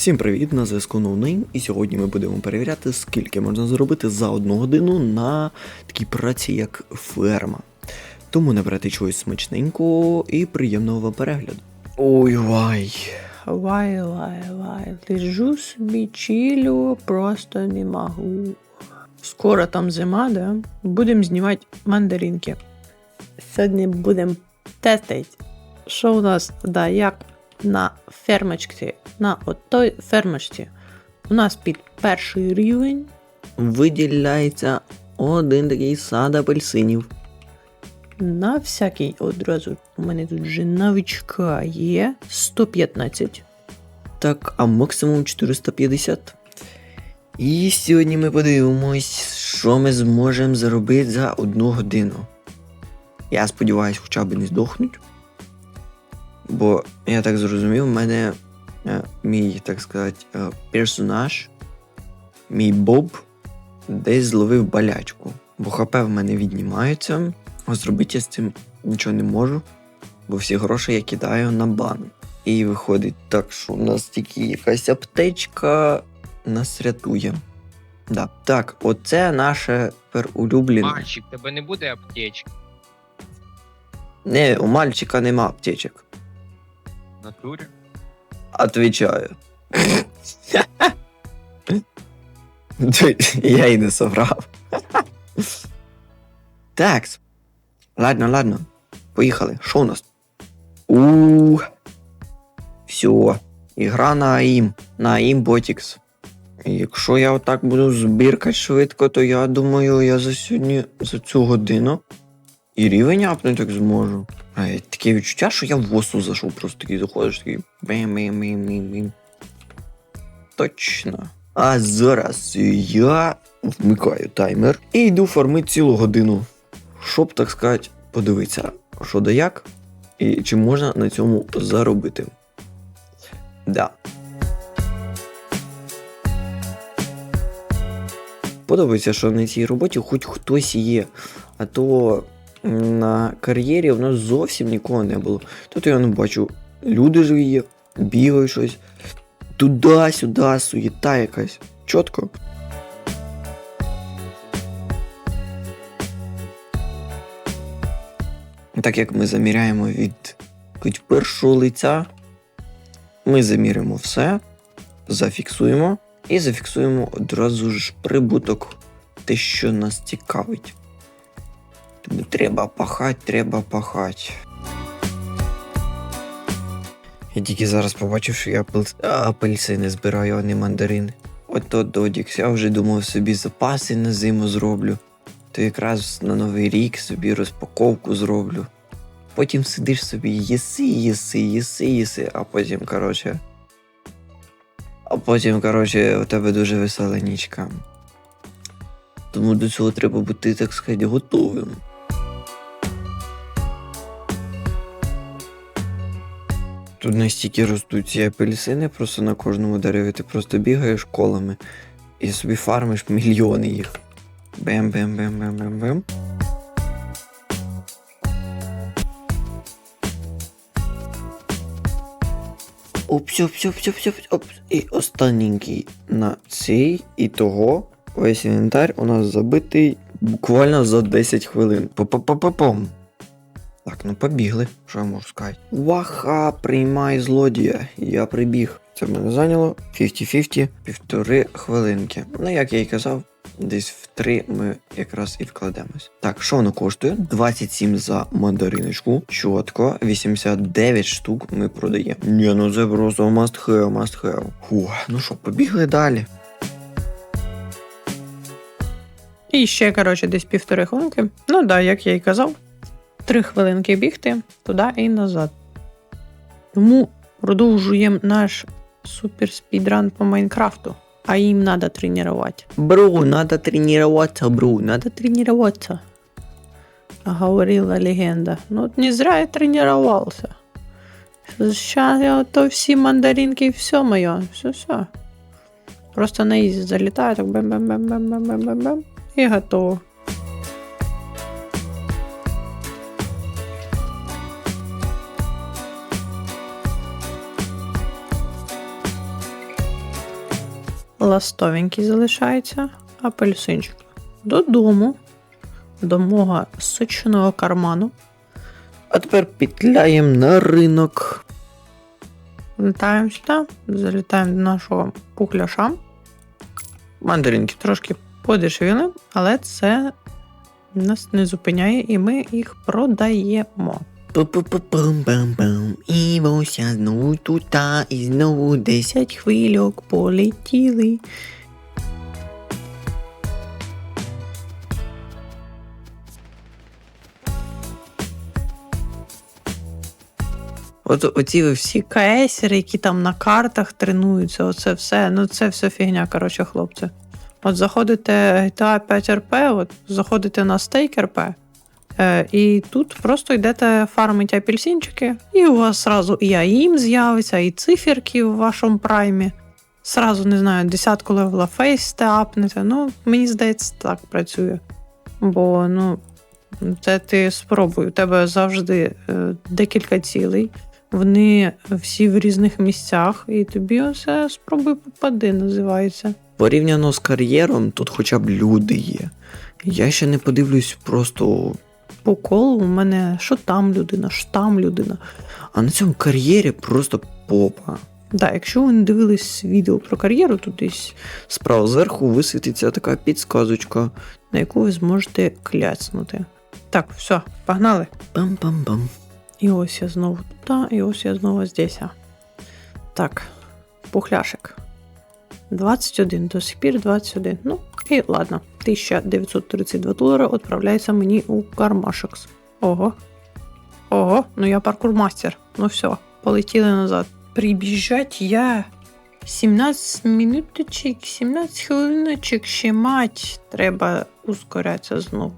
Всім привіт, на зв'язку NoName, і сьогодні ми будемо перевіряти, скільки можна зробити за одну годину на такій праці, як ферма. Тому набрати чогось смачненького і приємного вам перегляду. Ой вай. Вай, вай, вай, лежу собі, чилю, просто не можу. Скоро там зима, да? Будемо знімати мандаринки. Сьогодні будемо тестити, що у нас, да, як на фермочці, на от той фермочці. У нас під перший рівень Виділяється один такий сад апельсинів. на всякий одразу. У мене тут вже новичка є 115. Так, а максимум 450. І сьогодні ми подивимось, що ми зможемо заробити за одну годину. Я сподіваюся, хоча б не здохнуть. Бо я так зрозумів, в мене е, мій, так сказати, е, персонаж, мій Боб, десь зловив болячку. Бо ХП в мене віднімаються, а зробити я з цим нічого не можу, бо всі гроші я кидаю на бан. І виходить так, що у нас тільки якась аптечка нас рятує. Да. Так, оце наше тепер улюблене. Мальчик, тебе не буде аптечки Не, у мальчика нема аптечок. Натурі? Отвечаю. Я й не соврав. Такс. Ладно, ладно. Поїхали. Що у нас? У. Все. Ігра на АІМ. На АІМ Ботікс. Якщо я отак буду збіркати швидко, то я думаю, я за сьогодні, за цю годину і рівень апнути так зможу. Я- таке відчуття, що я в осу зайшов, просто такий заходиш, такий бим бим бим бим бим Точно. А зараз я вмикаю таймер і йду фармити цілу годину. Щоб, так сказати, подивитися, що да як, і чи можна на цьому заробити. Да. Подобається, що на цій роботі хоч хтось є. А то на кар'єрі в нас зовсім нікого не було. Тут я не бачу, люди живі бігають щось. Туди-сюди, суєта якась. Чітко. Так як ми заміряємо від хоч першого лиця, ми заміримо все, зафіксуємо і зафіксуємо одразу ж прибуток, те, що нас цікавить. Тому треба пахать, треба пахать. Я тільки зараз побачив, що я апел- апельсини збираю, а не мандарини. Ото Додікс, я вже думав собі запаси на зиму зроблю. То якраз на Новий рік собі розпаковку зроблю. Потім сидиш собі, їси, їси, їси, їси, а потім, коротше. А потім, коротше, у тебе дуже весела нічка. Тому до цього треба бути, так сказати, готовим. Тут настільки ростуть ці апельсини, просто на кожному дереві ти просто бігаєш колами і собі фармиш мільйони їх. Бем-бем-бем-бем-бем-бем. Опс, опс, опс, опс, опс, опс. І останній на цей, і того весь інвентар у нас забитий буквально за 10 хвилин. Па-па-па-па-пам. Так, ну побігли, що я можу сказати. Ваха, приймай злодія. Я прибіг. Це мене зайняло 50-50, півтори хвилинки. Ну, як я і казав, десь в три ми якраз і вкладемось. Так, що воно коштує? 27 за мандариночку. Чітко, 89 штук ми продаємо. Ні, ну це просто must have, must have. Фу, ну що, побігли далі. І ще, коротше, десь півтори хвилинки. Ну да, як я і казав, три хвилинки бігти туди і назад. Тому продовжуємо наш супер спідран по Майнкрафту. А їм треба тренувати. Бро, надо тренуватися, бро, надо Тренироваться. Говорила легенда. Ну, от не зря я тренировался. Сейчас я то всі мандаринки, все моє. Все, все. Просто на ізі залітаю, так бем-бем-бем-бем-бем-бем-бем. І готово. Ластовенький залишається апельсинчик. Додому, до мого сочного карману. А тепер петляємо на ринок. Літаємо сюди, залітаємо до нашого пухляша. Мандаринки. Трошки подешевіли, але це нас не зупиняє, і ми їх продаємо. Пу-пу-пу-пум-пам-пам. І ось я знову тута, і знову десь. Десять хвильок полетіли. От оці ви всі. КСери, які там на картах тренуються, оце все. Ну це все фігня, коротше, хлопці. От заходите GTA 5 RP, от заходите на стейк е, і тут просто йдете фармити апельсинчики, і у вас сразу і АІМ з'явиться, і циферки в вашому праймі. Сразу, не знаю, десятку левела фейс апнете. Ну, мені здається, так працює. Бо, ну, це ти спробуй. У тебе завжди е, декілька цілей. Вони всі в різних місцях, і тобі оце спробуй попади, називається. Порівняно з кар'єром, тут хоча б люди є. Я ще не подивлюсь просто. По колу у мене що там людина, що там людина. А на цьому кар'єрі просто попа. Да, якщо ви не дивились відео про кар'єру, то десь Справа зверху висвітиться така підсказочка. на яку ви зможете кляцнути. Так, все, погнали. Пам-пам-пам. І ось я знову тут, і ось я знову здесь. Так, пухляшик. 21, до сих пір 21. Ну, і ладно. 1932 долара відправляється мені у кармашек. Ого. Ого, ну я паркурмастер. Ну все, полетіли назад. Прибіжать я. 17 минуточек, 17 хвилиночок ще мать. Треба ускорятися знову.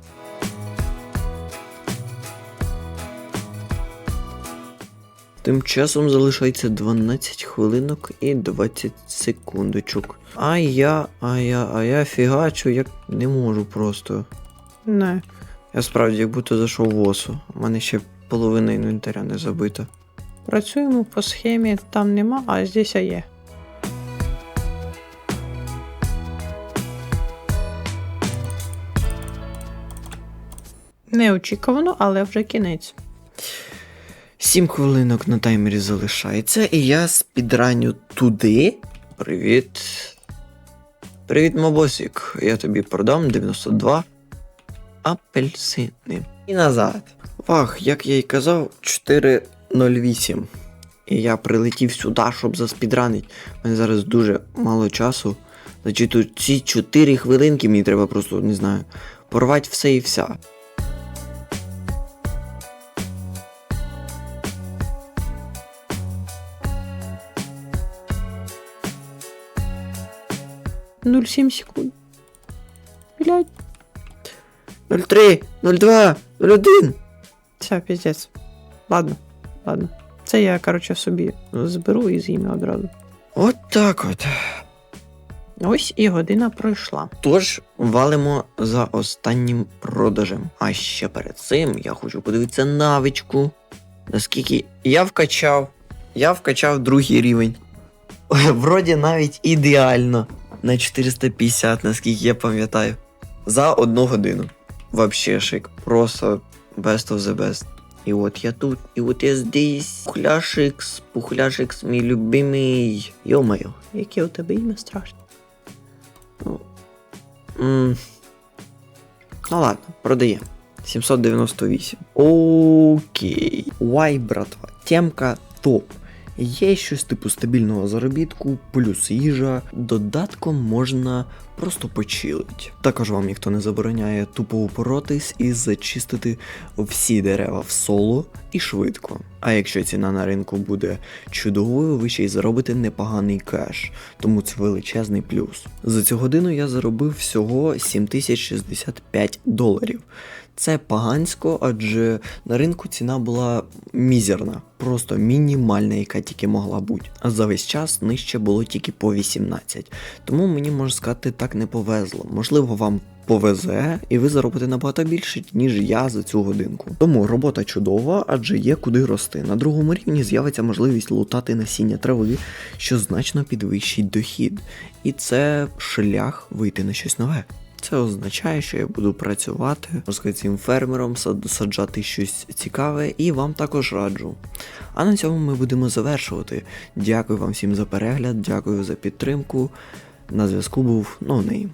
Тим часом залишається 12 хвилинок і 20 секундочок. А я, а я, а я фігачу, як не можу просто. Не. Я справді як будто зайшов в осу. У мене ще половина інвентаря не забита. Працюємо по схемі, там нема, а здесь є. Неочікувано, але вже кінець. 7 хвилинок на таймері залишається, і я спідраню туди. Привіт. Привіт, мобосик. Я тобі продам 92 апельсини. І назад. Вах, як я й казав, 4.08. І я прилетів сюди, щоб заспідранити. У мене зараз дуже мало часу. Значить, ці 4 хвилинки мені треба просто, не знаю, порвати все і вся. — 0,7 секунд. Блять, 03, 02, 01. все, піздець. Ладно, ладно. Це я, коротше, собі зберу і з'їм одразу. От так от. Ось і година пройшла. Тож валимо за останнім продажем. А ще перед цим я хочу подивитися навичку. Наскільки я вкачав. Я вкачав другий рівень. Вроді навіть ідеально. На 450, наскільки я пам'ятаю. За одну годину. Вообще шик. Просто best of the best. І от я тут, і от я здесь. Пухляшикс, пухляшикс, мій любимий. Йо-моє. Яке у тебе ім'я страшне? М, Ну ладно, продаємо. 798. Окей. Уай, братва. Темка топ. Є щось типу стабільного заробітку, плюс їжа. Додатком можна просто почилить. Також вам ніхто не забороняє тупо упоротись і зачистити всі дерева в соло і швидко. А якщо ціна на ринку буде чудовою, ви ще й заробите непоганий кеш, тому це величезний плюс. За цю годину я заробив всього 7065 доларів. Це погансько, адже на ринку ціна була мізерна, просто мінімальна, яка тільки могла бути. А за весь час нижче було тільки по 18. Тому мені можна сказати, так не повезло. Можливо, вам повезе, і ви заробите набагато більше, ніж я за цю годинку. Тому робота чудова, адже є куди рости. На другому рівні з'явиться можливість лутати насіння трави, що значно підвищить дохід. І це шлях вийти на щось нове. Це означає, що я буду працювати з цим фермером, саджати щось цікаве, і вам також раджу. А на цьому ми будемо завершувати. Дякую вам всім за перегляд, дякую за підтримку. На зв'язку був ноунейм.